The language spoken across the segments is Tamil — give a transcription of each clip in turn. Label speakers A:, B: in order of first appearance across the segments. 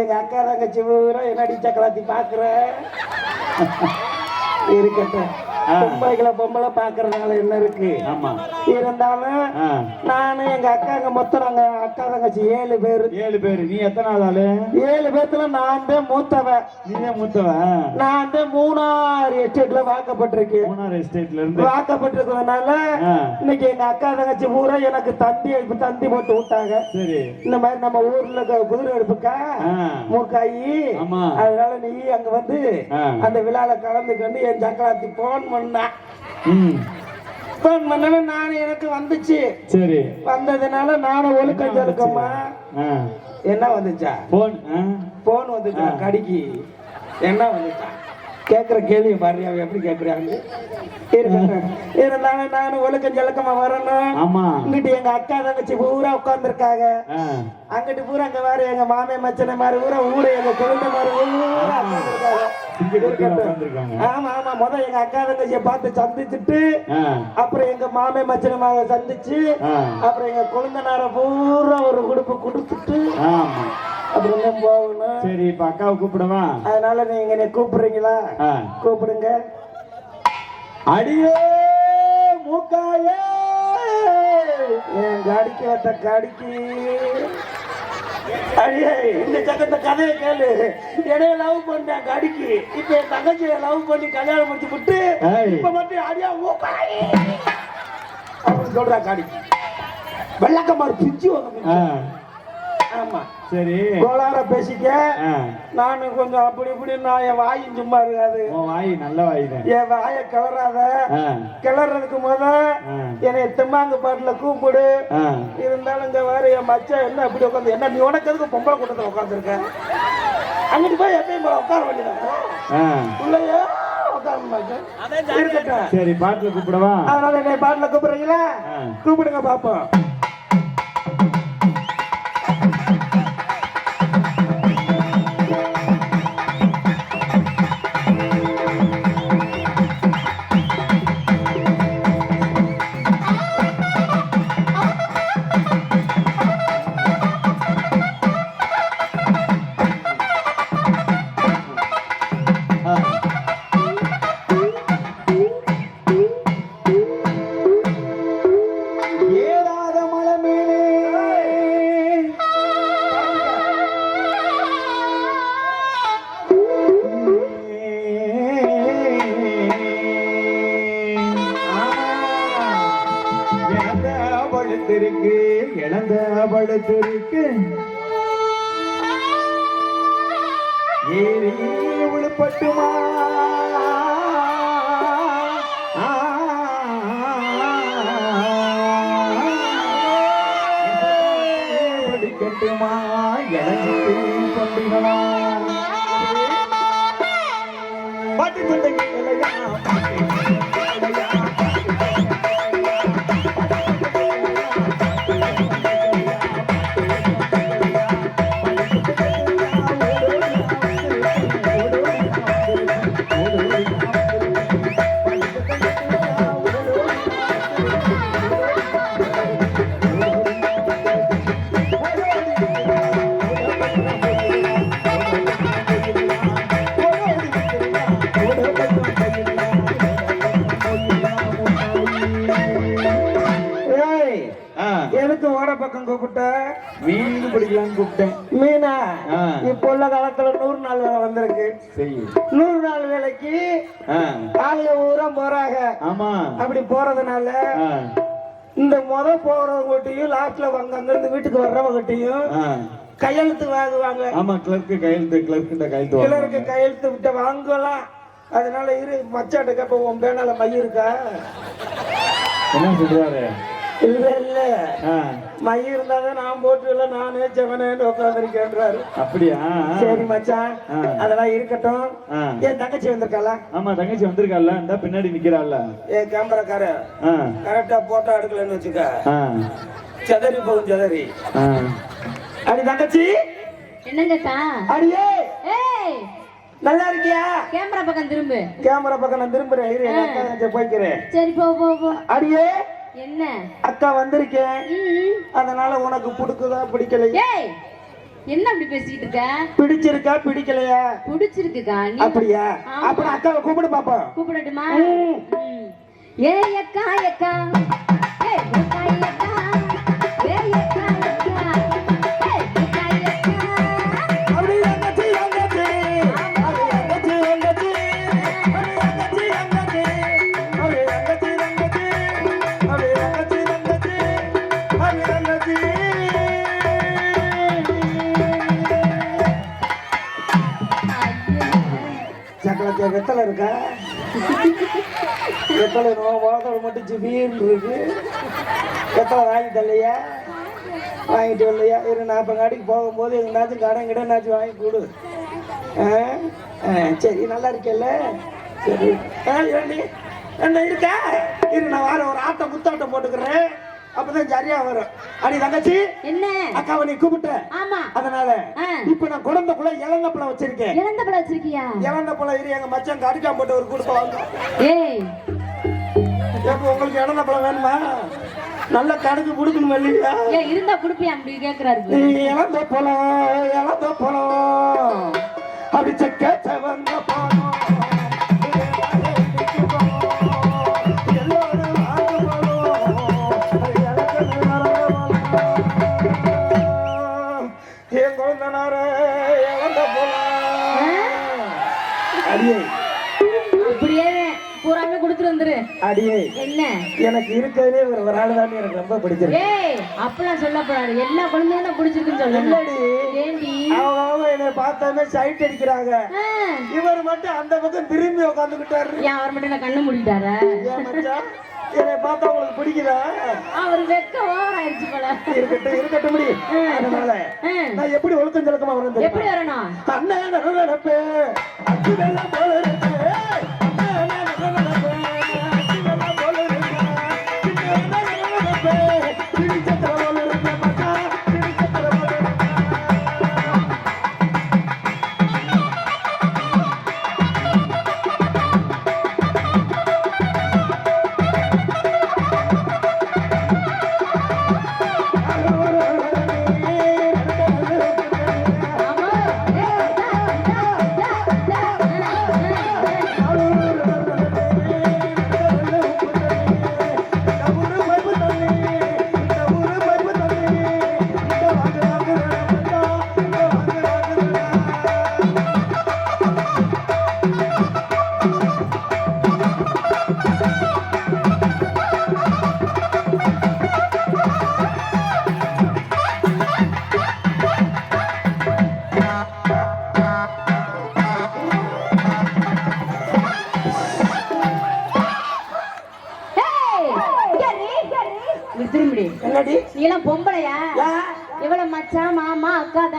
A: எங்க அக்கா தங்கச்சி பூரா என்னடி சக்கலாத்தி பாக்குற? இருக்கட்டும். பொம்பளைகளை பொம்பளை பாக்குறதுனால என்ன இருக்கு? இருந்தாலும்
B: ஆ.
A: நானும் எங்க அக்காங்க மொத்தம் நாங்க அக்கா தங்கச்சி ஏழு பேரு.
B: ஏழு பேரு. நீ எத்தனை ஆளு
A: ஏழு பேத்துல நான் தான் மூத்தவன்
B: நீயே மூத்தவன்
A: நான் தான் மூணாறு எஸ்டேட்ல வாக்கப்பட்டிருக்கேன்.
B: மூணார் எஸ்டேட்ல இருந்து
A: வாக்கப்பட்டிருக்கிறதுனால. இன்னைக்கு எங்க அக்கா தங்கச்சி பூரா எனக்கு தந்தி தந்தி போட்டு விட்டாங்க.
B: சரி.
A: இந்த மாதிரி நம்ம ஊர்ல குதிரை எடுப்புக்கா. மூக்காயி. அதனால நீ அங்க வந்து. அந்த விழால கலந்துக்கொண்டு என் சக்கராத்தி போன் பண்ணா
B: ம்.
A: போன் பண்ணவே நானும் எனக்கு வந்துச்சு.
B: சரி.
A: வந்ததுனால நானும் ஒழுக்கம் இருக்கம்மா என்ன வந்துச்சா?
B: போன்
A: போன் வந்துச்சா. கடிக்கு. என்ன வந்துச்சா? கேக்குற கேள்வி பாரு அவன் எப்படி இருக்கட்டும் இருந்தாலும் நானும் ஒழுக்கம் ஜலக்கமா வரணும்
B: ஆமா.
A: இங்கிட்டு எங்க அக்கா தங்கச்சி பூரா உட்கார்ந்துருக்காங்க. அங்கிட்டு பூரா அங்க வேற எங்க மாமே மச்சனை மாதிரி பூரா ஊரு எங்க குழந்தை மாதிரி ஊரா. ஆமா ஆமா. முத எங்க அக்கா தங்கச்சியை பார்த்து சந்திச்சுட்டு அப்புறம் எங்க மாமே மச்சனை மாதிரி சந்திச்சு. அப்புறம் எங்க குழந்தைனார பூரா ஒரு குடுப்பு கொடுத்துட்டு
B: ஆமா
A: அப்புறம் தான் போகணும்.
B: சரி இப்ப அக்காவை கூப்பிடவா?
A: அதனால நீங்க என்னை கூப்பிடுறீங்களா. கூப்பிடுங்க.
B: அடியே மூக்காயே.
A: என் கடிக்கு வந்த கடிக்கு. அடியே இந்த சக்கத்த கதையை கேளு. என்னைய லவ் பண்ணேன் கடிக்கு. இப்ப என் தங்கச்சியை லவ் பண்ணி கல்யாணம் முடிச்சு விட்டு. இப்ப மட்டும் அடியா ஊக்காயி அப்படின்னு சொல்றா கடிக்கு. வெள்ளக்கமாறு பிஞ்சு வாங்க ஆமா.
B: சரி.
A: கோளார பேசிக்க.
B: ஆ,
A: நானும் கொஞ்சம் அப்படி இப்படி நான் என் வாயும் சும்மா இருக்காது.
B: வாய் நல்ல வாய்
A: என் வாயை கிளறாத. கிளறதுக்கு முத. என்னை தெம்மாங்கு பாட்டுல கூப்பிடு. இருந்தாலும் இந்த வேற என் மச்சான் என்ன அப்படி உட்காந்து என்ன நீ உனக்கு எதுக்கு பொம்பளை கூட்டத்தில் உட்காந்துருக்க அங்கிட்டு போய் எப்பயும் போல உட்கார வேண்டியதான். உள்ளேயே
B: சரி பாட்டுல கூப்பிடவா?
A: அதனால என்னை பாட்டுல கூப்பிடுறீங்களா. கூப்பிடுங்க பாப்போம்.
B: படுத்திருக்கு இழந்த படுத்திருக்கு. ஏறி உழுப்பட்டுமா? படிக்கட்டுமா? இழந்து கொண்டுகளா மீன் பிடிக்கலான்னு கூப்பிட்டேன்.
A: மீனா. இப்ப உள்ள காலத்துல நூறு நாள் வேலை வந்திருக்கு. நூறு நாள் வேலைக்கு ஆளுங்க ஊரா போறாங்க.
B: ஆமா.
A: அப்படி போறதுனால இந்த முத போறவங்ககிட்டயும் லாஸ்ட்ல அங்க இருந்து வீட்டுக்கு வர்றவங்ககிட்டயும். கையெழுத்து வாங்குவாங்க.
B: ஆமா கிளர்க்கு கையெழுத்து கிளர்க்கிட்ட கையெழுத்து
A: கிளருக்கு. கையெழுத்து விட்டு வாங்கலாம். அதனால இரு மச்சாட்ட கேப்ப உன் பேனால மை இருக்கா?
B: என்ன சொல்றாரு?
A: இல்ல இல்ல.
B: ஆ,
A: மை இருந்தாதான் நான் போட்டு இல்ல நானே செவனேன்னு உட்காந்துருக்கேன்றாரு
B: அப்படியா?
A: சரி மச்சான். அதெல்லாம் இருக்கட்டும். என் தங்கச்சி வந்திருக்காளா?
B: ஆமா தங்கச்சி வந்திருக்கால இந்த பின்னாடி நிக்கிறாள்ல.
A: என் கேமராக்கார கரெக்டா போட்டோ எடுக்கலன்னு வச்சுக்க. செதறி போகும் செதறி.
B: ஆ.
A: அடி தங்கச்சி.
C: என்னங்கக்கா
A: அடியே
C: ஏய்.
A: நல்லா இருக்கியா?
C: கேமரா பக்கம் திரும்பு.
A: கேமரா பக்கம் நான் திரும்புறேன். இரு போய்க்கிறேன்.
C: சரி போ போ
A: அடியே
C: என்ன?
A: அக்கா வந்திருக்கேன். அதனால உனக்கு பிடிக்குதா பிடிக்கலையா?
C: என்ன அப்படி பேசிட்டு இருக்க?
A: பிடிச்சிருக்கா பிடிக்கலையா?
C: பிடிச்சிருக்குக்கா
A: அப்படியா. அப்புறம் அக்காவை கூப்பிடு பாப்போம்
C: கூப்பிடட்டுமா. ஏ அக்கா அக்கா. ஏ அக்கா அக்கா.
A: மட்டும் ஜிபீர்னு இருக்கு வெத்தலை வாங்கிட்டு வரலையா? இரு இப்போ கடைக்கு போகும்போது எங்கேனாச்சும் கடன் கிடனாச்சும் வாங்கி கொடு. சரி நல்லா இருக்கேல்ல? சரி. என்ன இருக்கா? இரு நான் வார ஒரு ஆட்டம் முத்தாட்டம் போட்டுக்கிறேன். அப்பதான் சரியா வரும். அடி தங்கச்சி
C: என்ன?
A: அக்காவை நீ கூப்பிட்ட.
C: ஆமா.
A: அதனால
C: ஆ.
A: இப்ப நான் குழந்தைக்குள்ள இளந்த பழம் வச்சிருக்கேன்.
C: இழந்த பழம் வச்சிருக்கியா?
A: இளந்த பழம் இரு எங்க மச்சான் கடிக்காம போட்டு ஒரு கொடுப்பா
C: ஏய்
A: உங்களுக்கு இளந்த பழம் வேணுமா? நல்ல கணக்கு கொடுக்கணும் இல்லையா?
C: இருந்தா குடுப்பியா அப்படி கேக்குறாரு
A: இழந்த பழம் இழந்த பழம். அப்படி செக்க செவந்த பழம்.
C: பூராமே கொடுத்துட்டு வந்துரு.
A: அடியே
C: என்ன?
A: எனக்கு இருக்கிறதுலே ஒரு ஒரு ஆள் தான் எனக்கு ரொம்ப பிடிச்சிருக்கு.
C: ஏய் அப்பெல்லாம் சொல்லப்படாது எல்லா குழந்தையும் தான் பிடிச்சிருக்குன்னு
A: இல்லடி.
C: ஏண்டி?
A: அவங்க அவங்க என்னை பார்த்தாமே சைட் அடிக்கிறாங்க. இவர் மட்டும் அந்த பக்கம் திரும்பி உட்காந்துக்கிட்டாரு
C: ஏன் அவர் மட்டும் என்ன கண்ணு மூடிட்டாரா?
A: ஏன் மச்சான்? என்னை பார்த்தா உங்களுக்கு பிடிக்குதா?
C: அவர் வெக்க ஓவர் ஆயிடுச்சு போல.
A: இருக்கட்டும் இருக்கட்டும் முடி. அதனால நான் எப்படி ஒழுக்கம் செலுக்கமா வரேன்
C: எப்படி வரணும்?
A: அண்ணன் நினைப்பு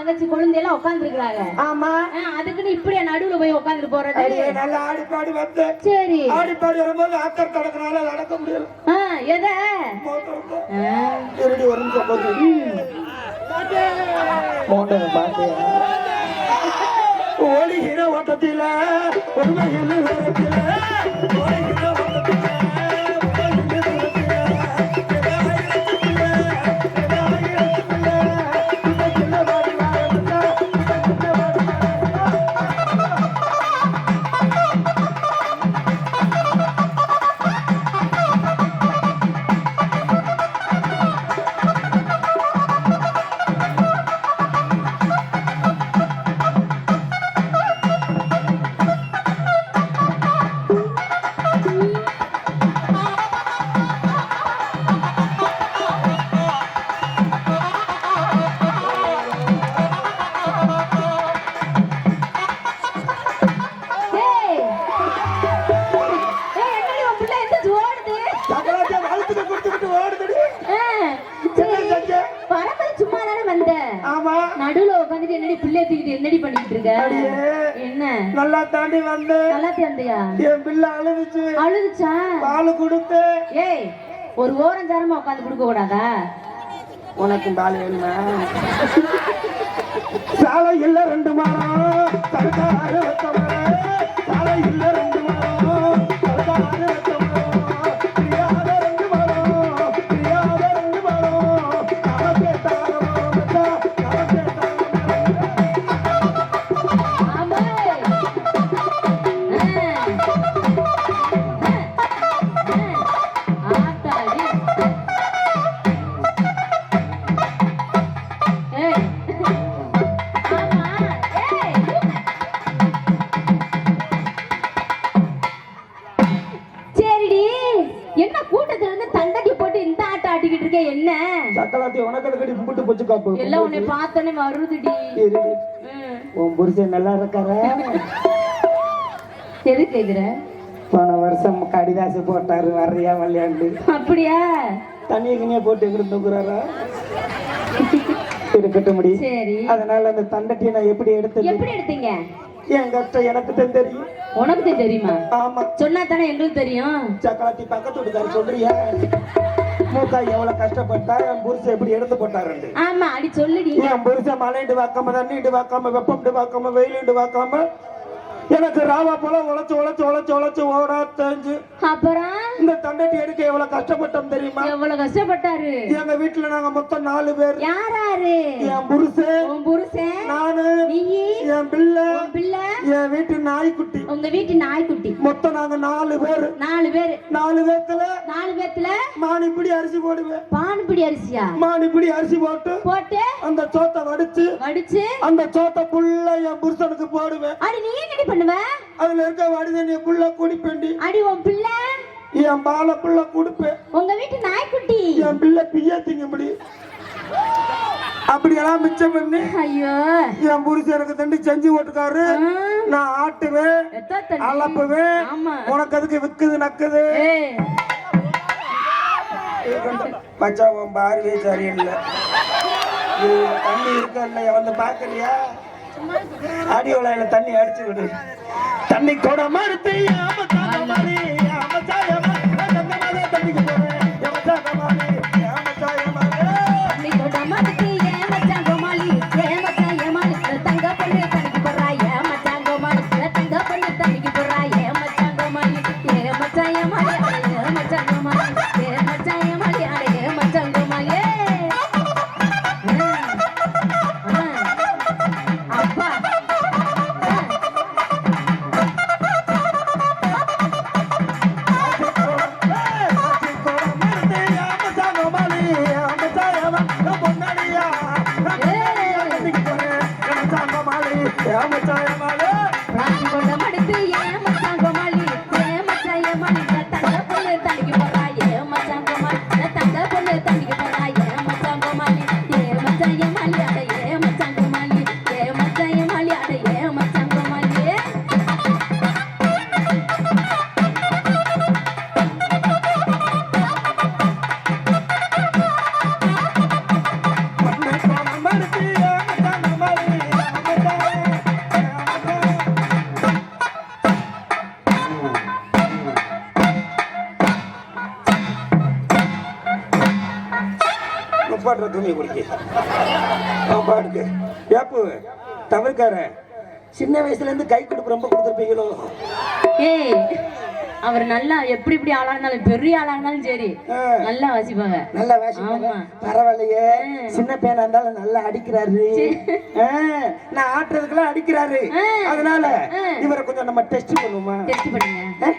C: தங்கச்சி குழந்தை எல்லாம் உட்காந்துருக்காங்க
A: ஆமா
C: அதுக்குன்னு இப்படியா நடுவுல போய் உட்காந்துட்டு போறது?
A: நல்லா ஆடி பாடி வந்தேன்.
C: சரி.
A: ஆடி பாடி வரும்போது ஆத்தர் கடக்கனால நடக்க முடியல.
C: எத?
A: ஒரு நிமிஷம் ஓடுகிற ஓட்டத்தில ஓடுகிற ஓட்டத்தில.
C: என்னடி பண்ணிட்டு இருக்க. என்ன?
A: நல்லா தாண்டி வந்து
C: நல்லா தந்தையா
A: என் பிள்ளை அழுதுச்சு.
C: அழுதுச்சா?
A: பால் கொடுத்து.
C: ஏய் ஒரு ஓரஞ்சாரமா உட்காந்து கொடுக்க கூடாதா?
A: உனக்கும் பால் வேணுமா? சாலை இல்ல ரெண்டு மரம் சாலை இல்ல
C: எல்லாம் உன்னை பார்த்தோன்னே வருதுடி.
A: உன் புருஷன் நல்லா இருக்காரா?
C: எது கேக்குற
A: போன வருஷம் கடிதாசு போட்டாரு வர்றியா விளையாண்டு
C: அப்படியா?
A: தண்ணியை கிணியை போட்டு எங்கிட்டு தூக்குறாரா? இருக்கட்டும் முடி
C: சரி.
A: அதனால அந்த தண்டட்டியை நான் எப்படி எடுத்தது?
C: எப்படி எடுத்தீங்க?
A: கஷ்டம் எனக்கு தெரியும்.
C: உனக்கு தெரியுமா?
A: ஆமா.
C: சொன்னா தானே எங்களுக்கு தெரியும்.
A: சக்கலாத்தி பக்கத்து வீட்டுக்காரர் சொல்றியா? மூக்கா எவ்வளவு கஷ்டப்பட்டா என் புருஷன் எப்படி எடுத்து போட்டாருண்டு?
C: ஆமா அடி சொல்லுடி.
A: என் புருஷன் மழைண்டு வாக்காம தண்ணிண்டு வாக்காம வெப்பம்ண்டு வாக்காம வெயிலுண்டு வாக்காம எனக்கு ராவா போல உழைச்சு உழைச்சு உழைச்சு உழைச்சு ஓடா தெரிஞ்சு
C: அப்புறம்?
A: இந்த தண்டட்டி எடுக்க எவ்வளவு கஷ்டப்பட்டோம் தெரியுமா?
C: எவ்வளவு கஷ்டப்பட்டாரு?
A: எங்க வீட்டுல நாங்க மொத்தம் நாலு பேர்.
C: யாராரு
A: என் புருஷன்
C: புருஷன்?
A: நானு என் பிள்ளை.
C: பிள்ளை?
A: என் வீட்டு நாய்க்குட்டி.
C: உங்க வீட்டு நாய்க்குட்டி.
A: மொத்தம் நாங்க நாலு பேர்.
C: நாலு பேரு.
A: நாலு பேர்த்துல
C: நாலு பேத்துல
A: மானிப்பிடி அரிசி போடுவேன்.
C: பான்புடி அரிசியா?
A: மானிப்பிடி அரிசி போட்டு
C: போட்டு
A: அந்த சோத்தை வடிச்சு
C: வடிச்சு.
A: அந்த சோத்தை புள்ள என் புருஷனுக்கு போடுவேன்.
C: அடி நீ என்னடி பண்ணுவ?
A: அதுல இருக்க வடிதண்ணிய புள்ள குடிப்பேண்டி
C: அடி உன் பிள்ளை?
A: என் பாலை புள்ள குடிப்பேன்.
C: உங்க வீட்டு நாய்க்குட்டி.
A: என் பிள்ளை பிய்ய திங்கும்படி. அப்படியெல்லாம் மிச்சம் பண்ணி
C: ஐயோ.
A: என் புருஷன் எனக்கு தண்டி செஞ்சு போட்டுக்காரு
C: ஆ,
A: நான் ஆட்டுவேன். அளப்புவேன். உனக்கு அதுக்கு விக்குது நக்குது?
C: ஏய்,
A: மச்சான் உன் பார்வையே சரியில்லை. தண்ணி இருக்கா இல்லையா? வந்து பாக்குறியா அடி உலையில தண்ணி அடிச்சு விடு. தண்ணி கூட மறுத்து துணி குடிக்க. பாடுக்கு ஏப்பு தவிர்க்கார சின்ன வயசுல இருந்து கை கொடுப்பு ரொம்ப கொடுத்துருப்பீங்களோ?
C: ஏய் அவர் நல்லா எப்படி இப்படி ஆளா இருந்தாலும் பெரிய ஆளா இருந்தாலும் சரி. நல்லா வாசிப்பாங்க.
A: நல்லா வாசிப்பாங்க. பரவாயில்லையே. சின்ன பையனா இருந்தாலும் நல்லா அடிக்கிறாரு. நான் ஆட்டுறதுக்கெல்லாம் அடிக்கிறாரு. அதனால. இவரை கொஞ்சம் நம்ம டெஸ்ட் பண்ணுவோமா?
C: டெஸ்ட் பண்ணுங்க.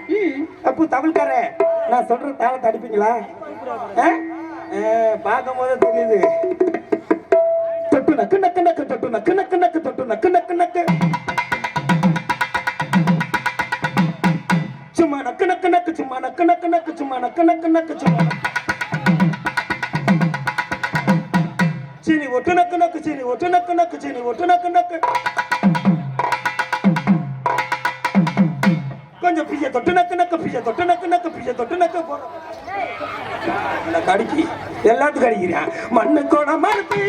A: அப்பு தமிழ்கார நான் சொல்ற தாளத்தை அடிப்பீங்களா? பார்க்கும் போதே தெரியுது. தொட்டு நக்கு நக்கு நக்கு தொட்டு நக்கு நக்கு நக்கு தொட்டு நக்கு நக்கு நக்கு சும்மா நக்கு நக்கு நக்கு சும்மா நக்கு நக்கு நக்கு சும்மா நக்கு நக்கு நக்கு சும்மா சரி சீனி ஒட்டு நக்கு நக்கு சீனி ஒட்டு நக்கு நக்கு சீனி ஒட்டு நக்கு நக்கு. கொஞ்சம் பிய தொட்டு நக்கு நக்கு பிய தொட்டு நக்கு நக்கு பிய தொட்டு நக்கு போறோம் கடிக்கி எல்லாத்துக்கும் அடிக்கிறேன். மண்ணு கோண மறுத்து